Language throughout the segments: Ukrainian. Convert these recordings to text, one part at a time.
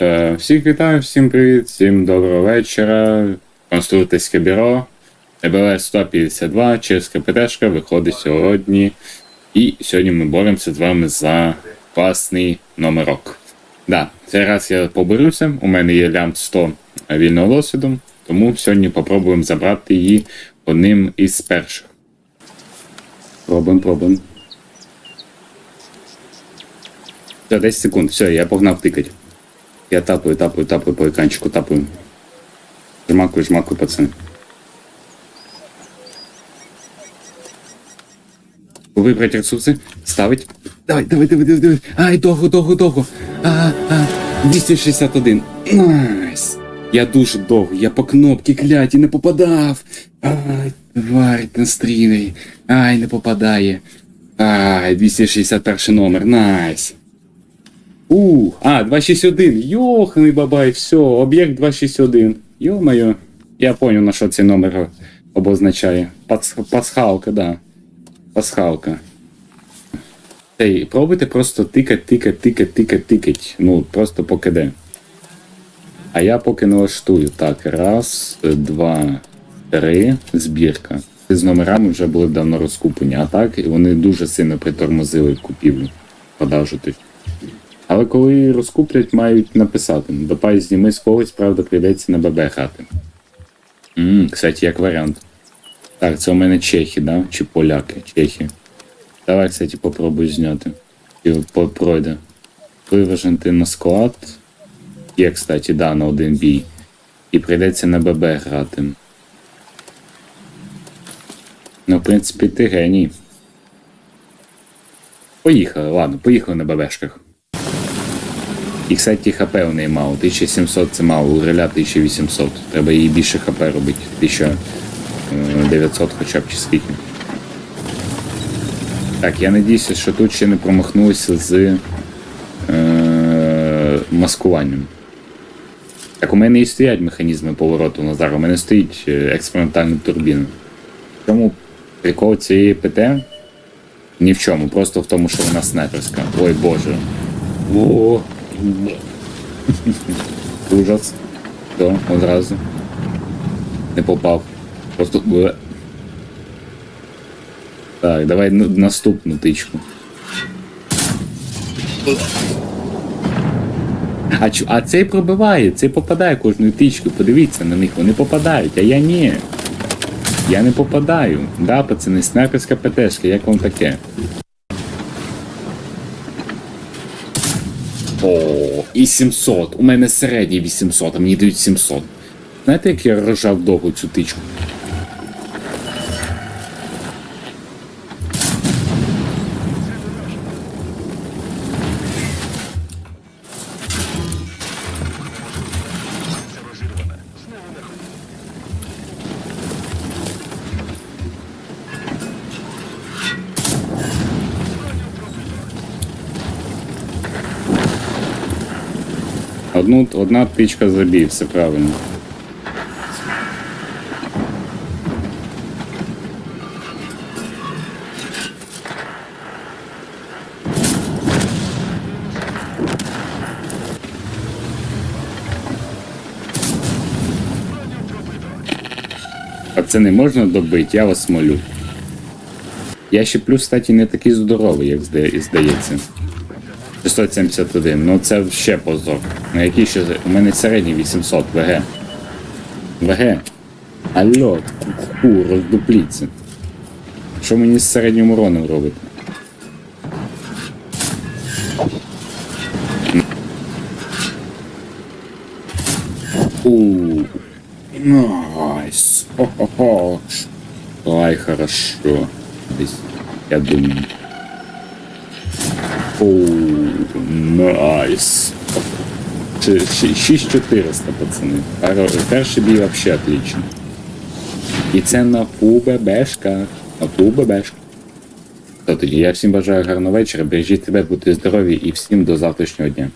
Е, Всіх вітаю, всім привіт, всім доброго вечора. Конструкторське бюро. ЕБЛС 152 через КПТшка виходить сьогодні. І сьогодні ми боремося з вами за класний номерок. Да, цей раз я поборюся. У мене є лям 100 вільного досвіду, тому сьогодні попробуємо забрати її одним із перших. Пробуємо, пробуємо. Все, 10 секунд, все, я погнав тикать. Я тапаю, тапаю, тапаю по екранчику, тапаю. Жмакую, жмакую, пацани. Вибрать ресурси, ставить. Давай, давай, давай, давай, давай. Ай, довго, довго, довго. А, а, 261. Найс. Я дуже довго, я по кнопці кляті не попадав. Ай, тварь на стрімі. Ай, не попадає. Ай, 261 номер, найс. У, а, 261. Йоханий бабай, все, об'єкт 261. Йо-моє. Я понял, на що цей номер обозначає. Пац, пасхалка, да. Пасхалка. Ей, пробуйте просто тикать, тикать, тикать, тикать, тикать. Ну, просто по КД. А я поки налаштую. Так, раз, два, три, збірка. З номерами вже були давно розкуплені, а так, і вони дуже сильно притормозили купівлю. Продажу тих. Але коли її розкуплять, мають написати. Допай зніми з когось, правда, прийдеться на ББ грати. Ммм, кстати, як варіант. Так, це у мене чехи, да? Чи поляки, чехи. Давай, кстати, попробуй зняти. І пройде. Виважити на склад. Є, кстати, да, на один бій. І прийдеться на ББ грати. Ну, в принципі, ти геній. Поїхали, ладно, поїхали на ББшках. І, кстати, ХП у неї мало. 1700 це мало, у реля 1800. Треба їй більше ХП робити. 1900 хоча б чи скільки. Так, я надіюся, що тут ще не промахнулися з е, маскуванням. Так, у мене і стоять механізми повороту Назара, у мене стоїть е, експериментальна турбіна. Чому прикол цієї ПТ? Ні в чому, просто в тому, що вона снайперська. Ой боже. О, Ужас. Все, одразу. Не попав. Просто. Так, давай наступну тичку. А, чу- а цей пробиває, цей попадає кожною тичкою. Подивіться на них, вони попадають, а я ні. Я не попадаю. Да, пацани, снайперська ПТшка, як вам таке? О, і 700. У мене середній 800, а мені дають 700. Знаєте, як я рожав довго цю тичку? Одну, одна тичка забій, все правильно. Пацани, можна добити, я вас молю. Я ще плюс, кстати, не такий здоровий, як здається. 671, ну це ще позор. На який ще. У мене середній 800 ВГ. ВГ. Алло, ку, роздупліться. Що мені з середнім уроном робити? У. Найс. Хо-хо-хо. Ай, хорошо. Я думаю. Оу, найс. Ші- 6400, пацани. Перший бій вообще отлично. І це на УББшках. На УББшках. То тоді я всім бажаю гарного вечора, бережіть себе, будьте здорові і всім до завтрашнього дня.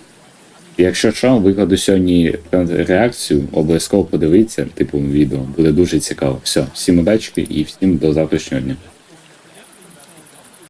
Якщо що, викладу сьогодні реакцію, обов'язково подивіться, типу відео, буде дуже цікаво. Все, всім удачки і всім до завтрашнього дня.